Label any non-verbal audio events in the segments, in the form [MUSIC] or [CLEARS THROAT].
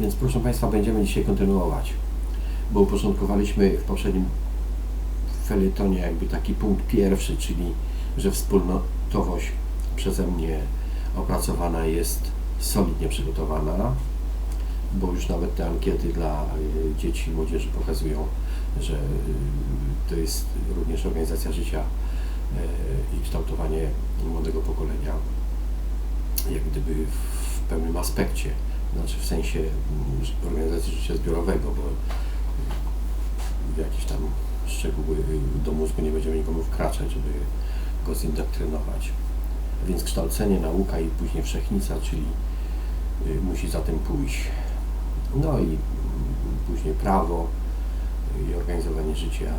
Więc proszę Państwa, będziemy dzisiaj kontynuować, bo uporządkowaliśmy w poprzednim felietonie jakby taki punkt pierwszy, czyli że wspólnotowość przeze mnie opracowana jest solidnie przygotowana, bo już nawet te ankiety dla y, dzieci i młodzieży pokazują, że y, to jest również organizacja życia y, i kształtowanie młodego pokolenia jak gdyby w pewnym aspekcie, znaczy w sensie mm, organizacji życia zbiorowego, bo w jakieś tam szczegóły do mózgu nie będziemy nikomu wkraczać, żeby go zindoktrynować. Więc kształcenie, nauka i później wszechnica, czyli y, musi za tym pójść. No i mm, później prawo i organizowanie życia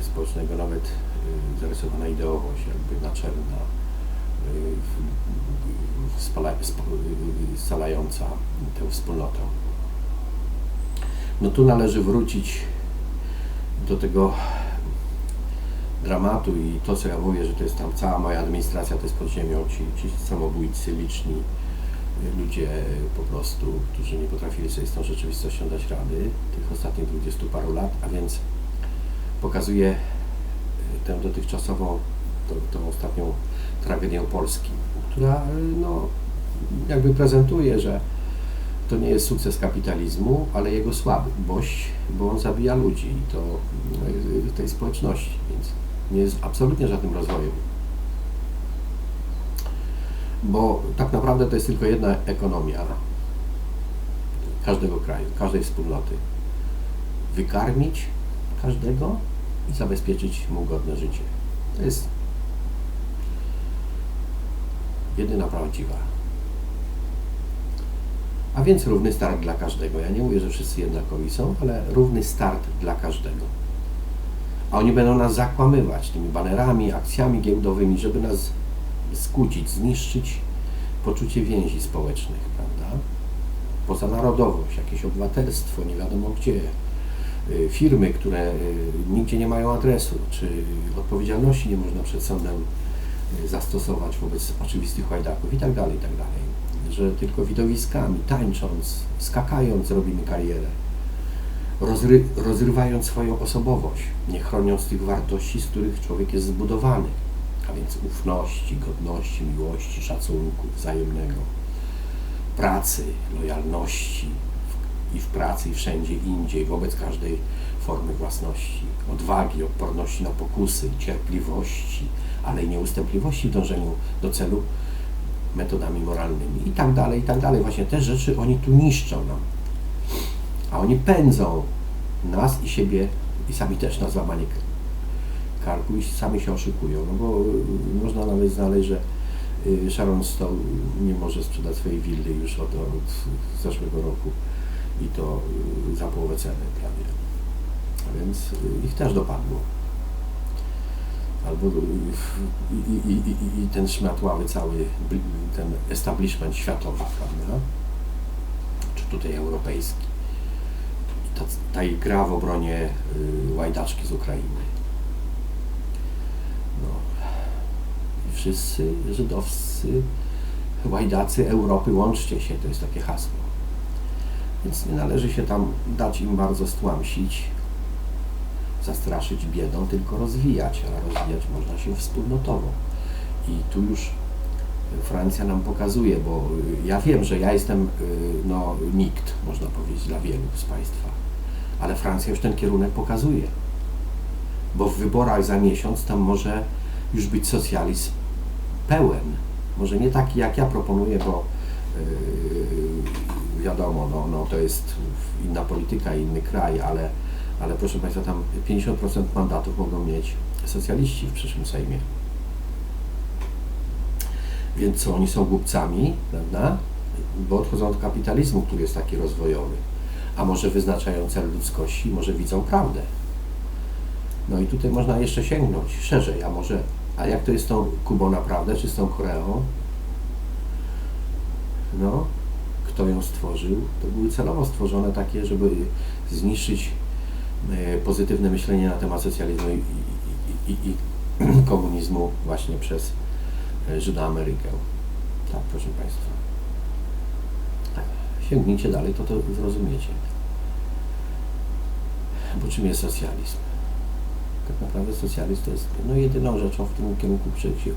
y, społecznego, nawet y, zarysowana ideowość, jakby naczelna, y, spala, sp, y, scalająca tę wspólnotę. No tu należy wrócić do tego dramatu i to, co ja mówię, że to jest tam cała moja administracja, to jest pod ziemią, ci, ci samobójcy liczni, y, ludzie po prostu, którzy nie potrafili sobie z tą rzeczywistością dać rady tych ostatnich dwudziestu paru lat, a więc pokazuje y, tę dotychczasową, tą, tą ostatnią tragedię Polski, która y, no, jakby prezentuje, że to nie jest sukces kapitalizmu, ale jego słabość, bo on zabija ludzi i to y, tej społeczności, więc nie jest absolutnie żadnym rozwojem. Bo tak naprawdę to jest tylko jedna ekonomia każdego kraju, każdej wspólnoty. Wykarmić każdego i zabezpieczyć mu godne życie. To jest jedyna prawdziwa. A więc równy start dla każdego. Ja nie mówię, że wszyscy jednakowi są, ale równy start dla każdego. A oni będą nas zakłamywać tymi banerami, akcjami giełdowymi, żeby nas skłócić, zniszczyć poczucie więzi społecznych, prawda? Pozanarodowość, jakieś obywatelstwo, nie wiadomo gdzie, y, firmy, które y, nigdzie nie mają adresu, czy odpowiedzialności nie można przed sądem zastosować wobec oczywistych łajdaków i tak dalej, i tak dalej. Że tylko widowiskami, tańcząc, skakając robimy karierę, rozry, rozrywając swoją osobowość, nie chroniąc tych wartości, z których człowiek jest zbudowany, a więc ufności, godności, miłości, szacunku wzajemnego, pracy, lojalności i w pracy, i wszędzie indziej, wobec każdej formy własności, odwagi, odporności na pokusy, cierpliwości, ale i nieustępliwości w dążeniu do celu metodami moralnymi i tak dalej, i tak dalej. Właśnie te rzeczy oni tu niszczą nam. A oni pędzą nas i siebie i sami też na złamanie karku i sami się oszukują. No bo y, można nawet znaleźć, że y, Sharon Stone nie może sprzedać swojej willy już od, od zeszłego roku i to y, za połowę ceny prawie. Więc y, ich też dopadło. Albo y, i, i, i, i- ten szmat ławy cały, ten establishment światowy, prawda? Czy tutaj europejski. Ta, ta gra w obronie y, łajdaczki z Ukrainy. No. I wszyscy żydowscy łajdacy Europy, łączcie się, to jest takie hasło. Więc nie należy się tam dać im bardzo stłamsić, zastraszyć biedą, tylko rozwijać, a rozwijać można się wspólnotowo. I tu już Francja nam pokazuje, bo y, ja wiem, że ja jestem y, no, nikt, można powiedzieć, dla wielu z Państwa, ale Francja już ten kierunek pokazuje. Bo w wyborach za miesiąc tam może już być socjalizm pełen. Może nie taki, jak ja proponuję, bo yy, wiadomo, no, no, to jest inna polityka, inny kraj, ale, ale proszę Państwa, tam 50% mandatów mogą mieć socjaliści w przyszłym Sejmie. Więc co, oni są głupcami, prawda? Bo odchodzą od kapitalizmu, który jest taki rozwojowy. A może wyznaczają cel ludzkości, może widzą prawdę. No i tutaj można jeszcze sięgnąć szerzej, a może, a jak to jest z tą Kubą naprawdę, czy z tą Koreą? No, kto ją stworzył? To były celowo stworzone takie, żeby zniszczyć pozytywne myślenie na temat socjalizmu i, i, i, i [CLEARS THROAT] komunizmu właśnie przez e, Żydoamerykę. Tak, proszę Państwa. Tak, sięgnijcie dalej, to to zrozumiecie. Bo czym jest socjalizm? Tak naprawdę socjalizm to jest no, jedyną rzeczą w tym kierunku, który się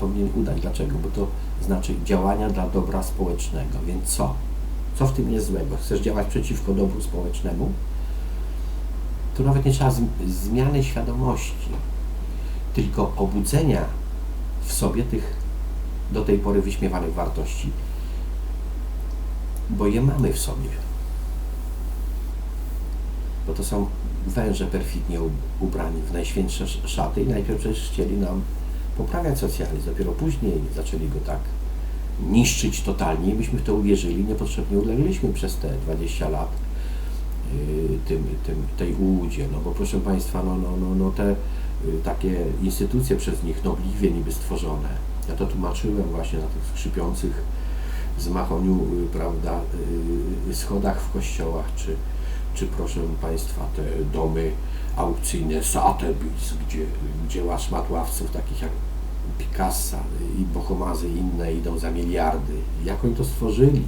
powinien udać. Dlaczego? Bo to znaczy działania dla dobra społecznego. Więc co? Co w tym jest złego? Chcesz działać przeciwko dobru społecznemu? To nawet nie trzeba zmiany świadomości, tylko obudzenia w sobie tych do tej pory wyśmiewanych wartości, bo je mamy w sobie. Bo to są węże perfidnie ubrani w najświętsze szaty i najpierw przecież chcieli nam poprawiać socjalizm, dopiero później zaczęli go tak niszczyć totalnie i myśmy w to uwierzyli, niepotrzebnie ulegliśmy przez te 20 lat tym, tym, tej ułudzie, no bo proszę Państwa, no, no, no, no te yy, takie instytucje przez nich nobliwie niby stworzone, ja to tłumaczyłem właśnie na tych skrzypiących z yy, prawda, schodach w kościołach, czy, czy proszę Państwa, te domy aukcyjne Sotheby's, gdzie, gdzie szmatławców takich jak Picassa i Bohomazy i inne idą za miliardy. Jak oni to stworzyli?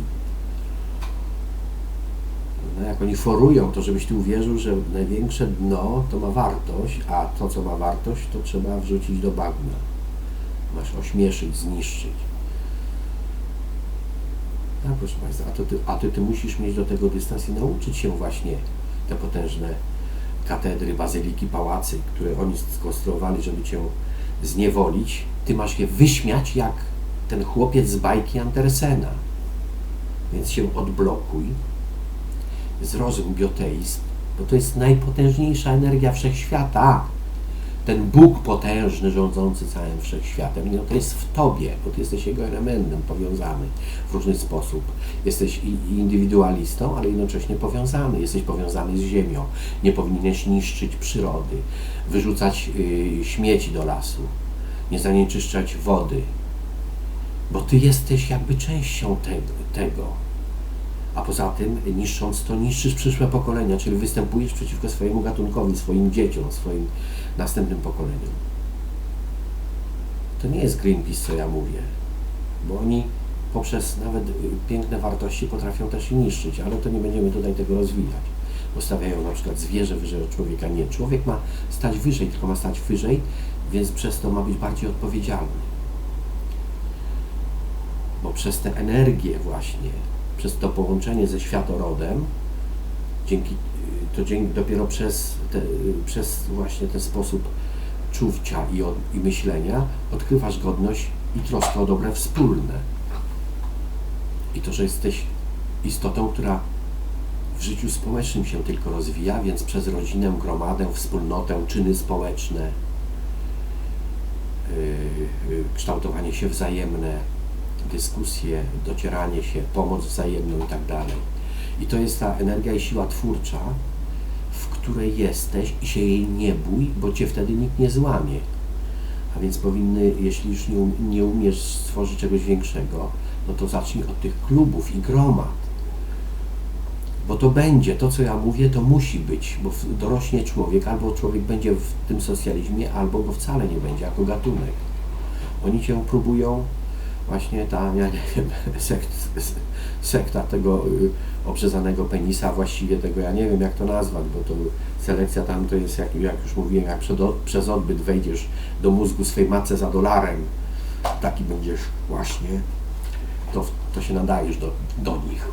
No jak oni forują to, żebyś ty uwierzył, że największe dno to ma wartość, a to, co ma wartość, to trzeba wrzucić do bagna. Masz ośmieszyć, zniszczyć. Tak, proszę Państwa, a, to ty, a ty, musisz mieć do tego dystans i nauczyć się właśnie te potężne katedry, bazyliki, pałacy, które oni skonstruowali, żeby Cię zniewolić, Ty masz je wyśmiać jak ten chłopiec z bajki Andersena. Więc się odblokuj, zrozum bioteizm, bo to jest najpotężniejsza energia wszechświata ten Bóg potężny, rządzący całym wszechświatem, no to jest w Tobie, bo Ty jesteś Jego elementem powiązany w różny sposób. Jesteś indywidualistą, ale jednocześnie powiązany. Jesteś powiązany z ziemią. Nie powinieneś niszczyć przyrody, wyrzucać y, śmieci do lasu, nie zanieczyszczać wody, bo Ty jesteś jakby częścią tego. tego. A poza tym, niszcząc to, niszczysz przyszłe pokolenia, czyli występujesz przeciwko swojemu gatunkowi, swoim dzieciom, swoim następnym pokoleniom. To nie jest Greenpeace, co ja mówię, bo oni poprzez nawet y, piękne wartości potrafią też i niszczyć, ale to nie będziemy tutaj tego rozwijać. Postawiają na przykład zwierzę wyżej od człowieka. Nie, człowiek ma stać wyżej, tylko ma stać wyżej, więc przez to ma być bardziej odpowiedzialny. Bo przez tę energię właśnie, przez to połączenie ze światorodem, dzięki to dzięki, dopiero przez, te, przez właśnie ten sposób czuwcia i, od, i myślenia odkrywasz godność i troskę o dobre wspólne. I to, że jesteś istotą, która w życiu społecznym się tylko rozwija, więc przez rodzinę, gromadę, wspólnotę, czyny społeczne, yy, kształtowanie się wzajemne, dyskusje, docieranie się, pomoc wzajemną i tak dalej. I to jest ta energia i siła twórcza, której jesteś i się jej nie bój, bo cię wtedy nikt nie złamie. A więc powinny, jeśli już nie, um, nie umiesz stworzyć czegoś większego, no to zacznij od tych klubów i gromad. Bo to będzie, to co ja mówię, to musi być, bo dorośnie człowiek, albo człowiek będzie w tym socjalizmie, albo go wcale nie będzie, jako gatunek. Oni cię próbują, właśnie ta, ja nie wiem, [LAUGHS] sekt, sekta tego y, obrzezanego penisa, właściwie tego ja nie wiem jak to nazwać, bo to selekcja tam to jest, jak, jak już mówiłem, jak przez odbyt wejdziesz do mózgu swej matce za dolarem, taki będziesz właśnie, to, to się nadajesz do, do nich.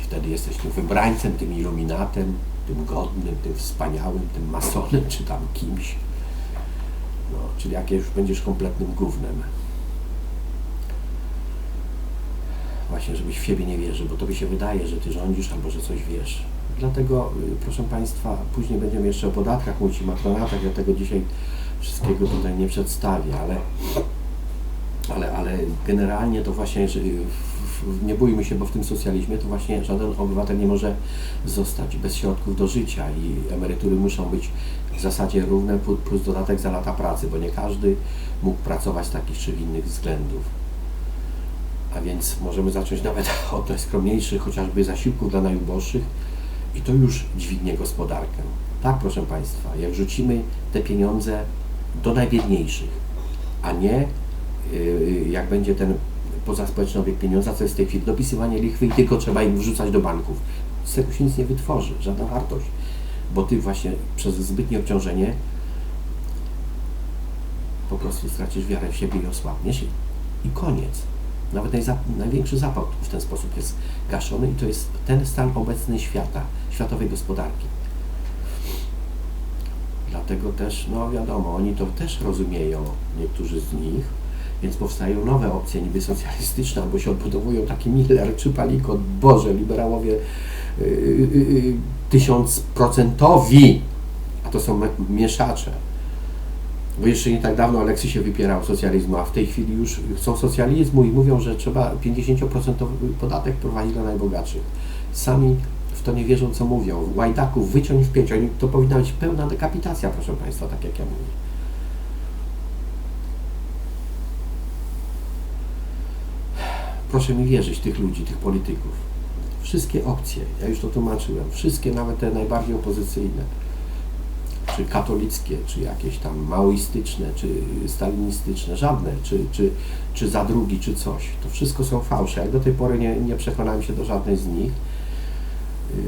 I wtedy jesteś tym wybrańcem, tym iluminatem, tym godnym, tym wspaniałym, tym masonem, czy tam kimś. No, czyli jak już będziesz kompletnym gównem. Właśnie, żebyś w siebie nie wierzył, bo tobie się wydaje, że ty rządzisz albo że coś wiesz. Dlatego, y, proszę Państwa, później będziemy jeszcze o podatkach mówić i matronatach, ja tego dzisiaj wszystkiego tutaj nie przedstawię, ale, ale, ale generalnie to właśnie, że nie bójmy się, bo w tym socjalizmie to właśnie żaden obywatel nie może zostać bez środków do życia i emerytury muszą być w zasadzie równe plus dodatek za lata pracy, bo nie każdy mógł pracować z takich czy innych względów. A więc możemy zacząć nawet [LAUGHS] od najskromniejszych chociażby zasiłków dla najuboższych i to już dźwignie gospodarkę. Tak, proszę Państwa, jak rzucimy te pieniądze do najbiedniejszych, a nie y, jak będzie ten poza społeczny obieg pieniądza, co jest w tej chwili dopisywanie lichwy i tylko trzeba im wrzucać do banków. Z tego się nic nie wytworzy, żadna wartość, bo ty właśnie przez zbytnie obciążenie po prostu stracisz wiarę w siebie i osłabniesz i koniec. Nawet najza, największy zapał w ten sposób jest gaszony i to jest ten stan obecny świata, światowej gospodarki. Dlatego też, no wiadomo, oni to też rozumieją, niektórzy z nich, więc powstają nowe opcje niby socjalistyczne, albo się odbudowują taki Miller czy Palikot, Boże, liberałowie yy, yy, tysiącprocentowi, a to są mieszacze. Bo jeszcze nie tak dawno Aleksy się wypierał socjalizmu, a w tej chwili już chcą socjalizmu i mówią, że trzeba 50% podatek prowadzić dla najbogatszych. Sami w to nie wierzą, co mówią. Łajdaków wyciąć w pięć. Oni, to powinna być pełna dekapitacja, proszę Państwa, tak jak ja mówię. Proszę mi wierzyć, tych ludzi, tych polityków. Wszystkie opcje, ja już to tłumaczyłem, wszystkie, nawet te najbardziej opozycyjne, czy katolickie, czy jakieś tam maoistyczne, czy stalinistyczne, żadne, czy, czy, czy za drugi, czy coś. To wszystko są fałsze. Jak do tej pory nie, nie przekonałem się do żadnej z nich. Yy,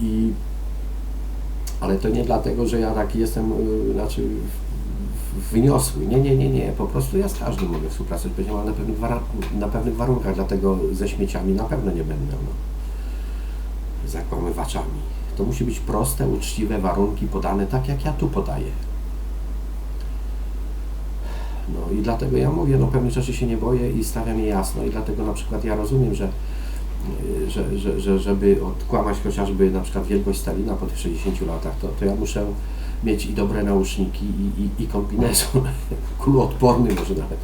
I, ale to nie dlatego, że ja taki jestem, yy, znaczy wyniosły. Nie, nie, nie, nie. Po prostu ja z każdym mogę współpracować, ale na na pewnych warunkach, dlatego ze śmieciami na pewno nie będę no, zakłamywaczami. To musi być proste, uczciwe warunki podane tak, jak ja tu podaję. No i dlatego ja mówię, no pewnych rzeczy się nie boję i stawiam je jasno i dlatego na przykład ja rozumiem, że że, że, że żeby odkłamać chociażby na przykład wielkość Stalina po tych 60 latach, to, to ja muszę mieć i dobre nauszniki, i, i, i kombinezon [LAUGHS] kuloodporny może nawet.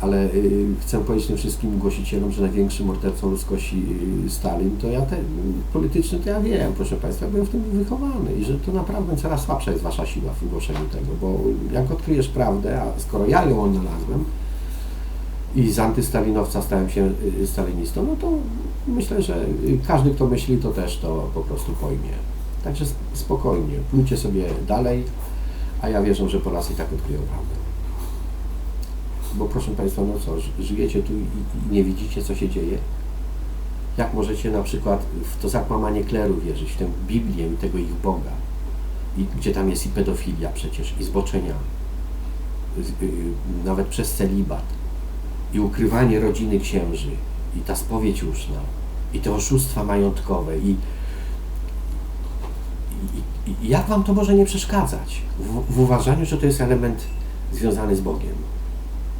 Ale y, chcę powiedzieć tym wszystkim głosicielom, że największym mordercą ludzkości y, Stalin, to ja ten polityczny to ja wiem, proszę Państwa, byłem w tym wychowany i że to naprawdę coraz słabsza jest Wasza siła w głoszeniu tego, bo jak odkryjesz prawdę, a skoro ja ją odnalazłem, i z antystalinowca stałem się y, stalinistą, no to myślę, że każdy, kto myśli, to też to po prostu pojmie. Także spokojnie, pójdźcie sobie dalej, a ja wierzę, że Polacy i tak odkryją prawdę. Bo proszę Państwa, no co, żyjecie tu i nie widzicie, co się dzieje? Jak możecie na przykład w to zakłamanie kleru wierzyć, w tę Biblię tego ich Boga, i gdzie tam jest i pedofilia przecież, i zboczenia, y, nawet przez celibat, i ukrywanie rodziny księży, i ta spowiedź uszna, i te oszustwa majątkowe, i, i, i jak Wam to może nie przeszkadzać w, w, uważaniu, że to jest element związany z Bogiem?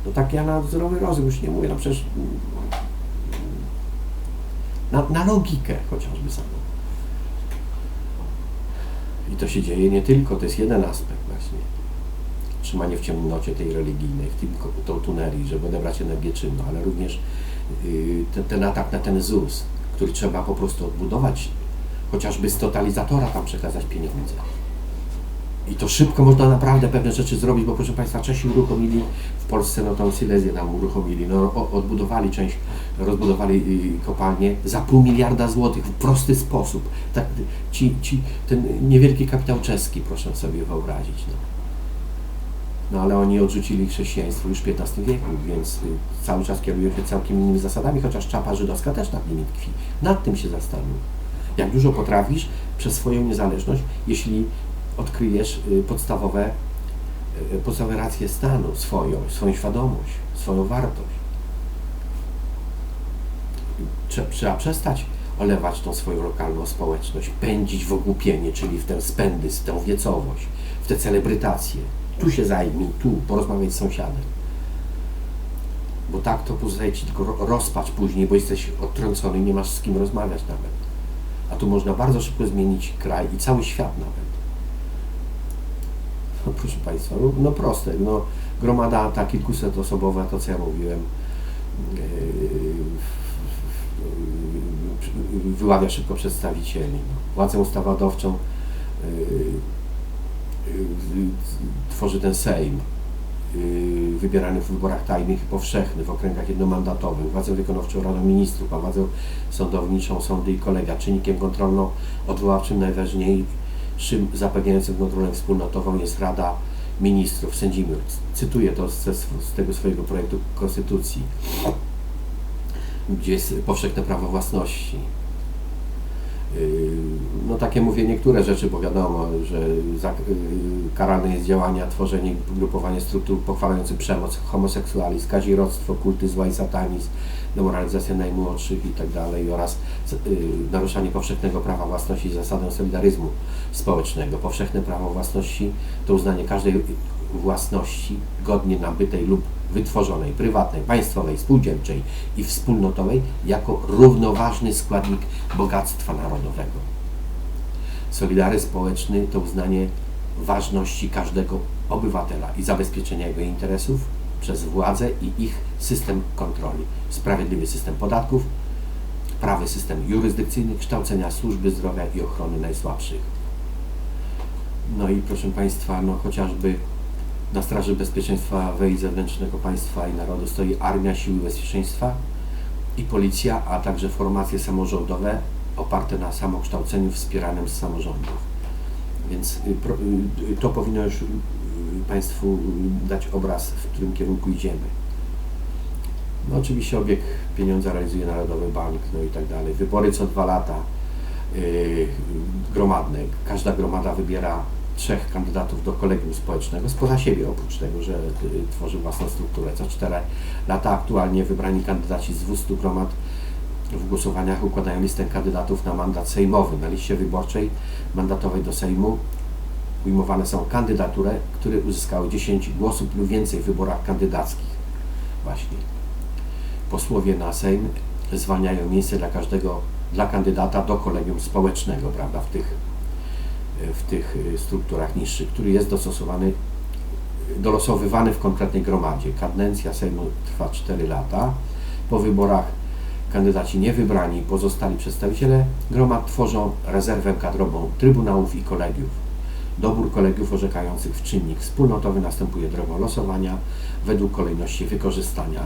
No tak ja na zdrowy rozum już nie mówię, no przecież na, na logikę chociażby samą. I to się dzieje nie tylko, to jest jeden aspekt właśnie trzymanie w ciemnocie tej religijnej, w tym tą tunerii, żeby odebrać energię czynną, ale również yy, ten, ten atak na ten ZUS, który trzeba po prostu odbudować, chociażby z totalizatora tam przekazać pieniądze. I to szybko można naprawdę pewne rzeczy zrobić, bo proszę Państwa, Czesi uruchomili w Polsce, no tą Silezję tam uruchomili, no odbudowali część, rozbudowali y, kopalnię za pół miliarda złotych w prosty sposób. Tak, ci, ci, ten niewielki kapitał czeski, proszę sobie wyobrazić. No. No ale oni odrzucili chrześcijaństwo już w XV wieku, więc y, cały czas kierują się całkiem innymi zasadami, chociaż czapa żydowska też nad nimi tkwi. Nad tym się zastanów. Jak dużo potrafisz przez swoją niezależność, jeśli odkryjesz y, podstawowe, y, podstawowe racje stanu, swoją, swoją świadomość, swoją wartość. Trzeba przestać olewać tą swoją lokalną społeczność, pędzić w ogłupienie, czyli w ten spędy, w tę wiecowość, w te celebrytacje tu się zajmij, tu, porozmawiaj z sąsiadem. Bo tak to pozostaje Ci tylko rozpacz później, bo jesteś odtrącony nie masz z kim rozmawiać nawet. A tu można bardzo szybko zmienić kraj i cały świat nawet. No proszę Państwa, no, no proste, no gromada ta kilkusetosobowa, to co ja mówiłem, yy, wyławia szybko przedstawicieli. Władzę ustawodawczą yy, tworzy ten Sejm, y, wybierany w wyborach tajnych i powszechnych, w okręgach jednomandatowych, władzę wykonawczą Radą Ministrów, a władzę sądowniczą sądy i kolega, czynnikiem kontrolno-odwoławczym najważniejszym zapewniającym kontrolę wspólnotową jest Rada ministrów, sędziów. Cytuję to ze, z tego swojego projektu konstytucji, gdzie jest powszechne prawo własności. Yy, No takie mówię niektóre rzeczy, bo wiadomo, że yy, karane jest działania, tworzenie, grupowanie struktur pochwalających przemoc, homoseksualizm, kazirodztwo, kulty zła i satanizm, demoralizacja najmłodszych i tak oraz yy, naruszanie powszechnego prawa własności i zasadę solidaryzmu społecznego. Powszechne prawo własności to uznanie każdej własności godnie nabytej lub wytworzonej, prywatnej, państwowej, spółdzielczej i wspólnotowej jako równoważny składnik bogactwa narodowego. Solidaryzm społeczny to uznanie ważności każdego obywatela i zabezpieczenia jego interesów przez władzę i ich system kontroli, sprawiedliwy system podatków, prawy system jurysdykcyjny, kształcenia służby zdrowia i ochrony najsłabszych. No i proszę Państwa, no chociażby na straży bezpieczeństwa wej zewnętrznego państwa i narodu stoi Armia Siły Bezpieczeństwa i Policja, a także formacje samorządowe oparte na samokształceniu wspieranym z samorządów. Więc y, pro- y, to powinno już y, Państwu dać obraz, w którym kierunku idziemy. No oczywiście obieg pieniądza realizuje Narodowy Bank, no i tak dalej. Wybory co dwa lata yy, gromadne. Każda gromada wybiera trzech kandydatów do kolegium społecznego spoza siebie, oprócz tego, że y, tworzy własną strukturę. Co cztery lata aktualnie wybrani kandydaci z 200 gromad w głosowaniach układają listę kandydatów na mandat sejmowy. Na liście wyborczej mandatowej do Sejmu ujmowane są kandydatury, które uzyskały 10 głosów lub więcej w wyborach kandydackich. Właśnie. Posłowie na Sejm zwalniają miejsce dla każdego, dla kandydata do kolegium społecznego, prawda, w tych, w tych y, strukturach niższych, który jest dostosowany, dolosowywany w konkretnej gromadzie. Kadencja Sejmu trwa 4 lata. Po wyborach kandydaci niewybrani, pozostali przedstawiciele gromad tworzą rezerwę kadrową trybunałów i kolegiów. Dobór kolegiów orzekających w czynnik wspólnotowy następuje drogą losowania według kolejności wykorzystania.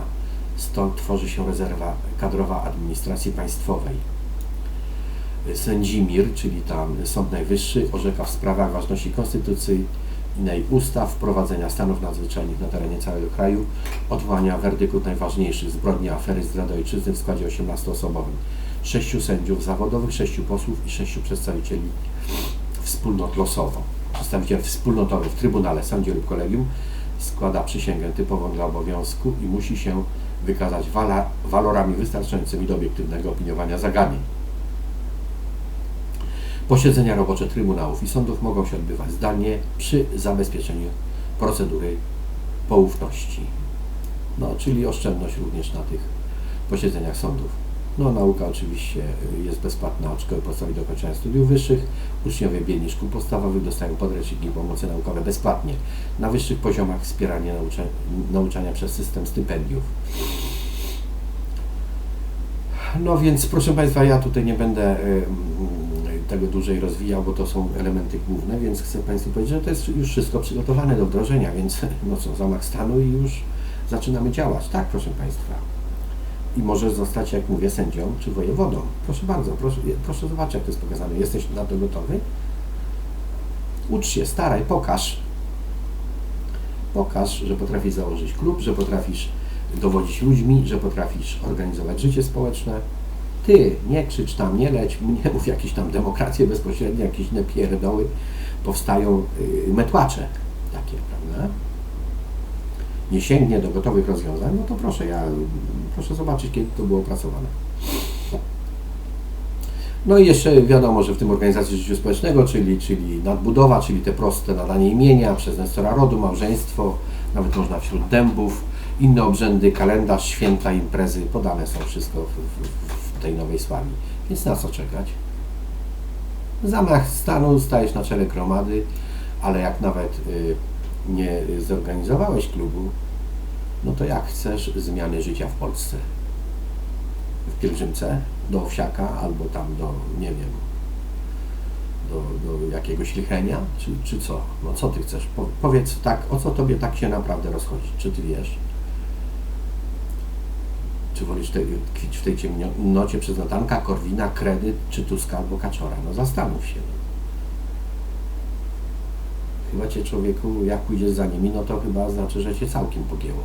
Stąd tworzy się rezerwa kadrowa administracji państwowej. Sędzimir, czyli tam Sąd Najwyższy, orzeka w sprawach ważności konstytucyjnej ustaw, wprowadzenia stanów nadzwyczajnych na terenie całego kraju, odwołania werdyktów najważniejszych zbrodni afery zdrady ojczyzny w składzie 18-osobowym. Sześciu sędziów zawodowych, sześciu posłów i sześciu przedstawicieli wspólnot losowo. Przedstawiciel wspólnotowy w Trybunale, Sądzie lub Kolegium składa przysięgę typową dla obowiązku i musi się wykazać walorami wystarczającymi do obiektywnego opiniowania zagadnień. Posiedzenia robocze Trybunałów i sądów mogą się odbywać zdalnie przy zabezpieczeniu procedury poufności. No, czyli oszczędność również na tych posiedzeniach sądów. No, nauka oczywiście jest bezpłatna od szkoły podstawowej do kończenia studiów wyższych. Uczniowie biedni szkół podstawowych dostają podręczniki i pomocy naukowe bezpłatnie. Na wyższych poziomach wspieranie naucza, nauczania przez system stypendiów. No więc proszę Państwa, ja tutaj nie będę tego dłużej rozwijał, bo to są elementy główne, więc chcę Państwu powiedzieć, że to jest już wszystko przygotowane do wdrożenia, więc [LAUGHS] no co, zamach stanu i już zaczynamy działać. Tak, proszę Państwa. I może zostać, jak mówię, sędzią czy wojewodą. Proszę bardzo, proszę, proszę zobaczyć, jak to jest pokazane. Jesteś na to gotowy? Ucz się, staraj, pokaż. Pokaż, że potrafisz założyć klub, że potrafisz dowodzić ludźmi, że potrafisz organizować życie społeczne. Ty, nie krzycz tam, nie leć, nie mów jakieś tam demokracje bezpośrednie, jakieś inne pierdoły. Powstają yy, metłacze takie, prawda? Nie sięgnie do gotowych rozwiązań, no to proszę, ja proszę zobaczyć, kiedy to było opracowane. No i jeszcze wiadomo, że w tym organizacji życia społecznego, czyli, czyli nadbudowa, czyli te proste nadanie imienia przez Nestora rodu, małżeństwo, nawet można wśród dębów, inne obrzędy, kalendarz, święta, imprezy, podane są wszystko w, w tej nowej sławi. Więc na co czekać? Zamach stanu, stajesz na czele gromady, ale jak nawet y, nie zorganizowałeś klubu, no to jak chcesz zmiany życia w Polsce? W pielgrzymce do Owsiaka albo tam do, nie wiem, do, do jakiegoś lichenia, czy, czy co? No co ty chcesz? Po, powiedz tak, o co tobie tak się naprawdę rozchodzi? Czy ty wiesz? Czy wolisz tkwić w tej ciemnocie przez Natanka, Korwina, Kredyt, czy Tuska albo Kaczora? No zastanów się. Chyba cię człowieku, jak pójdziesz za nimi, no to chyba znaczy, że cię całkiem pogięło.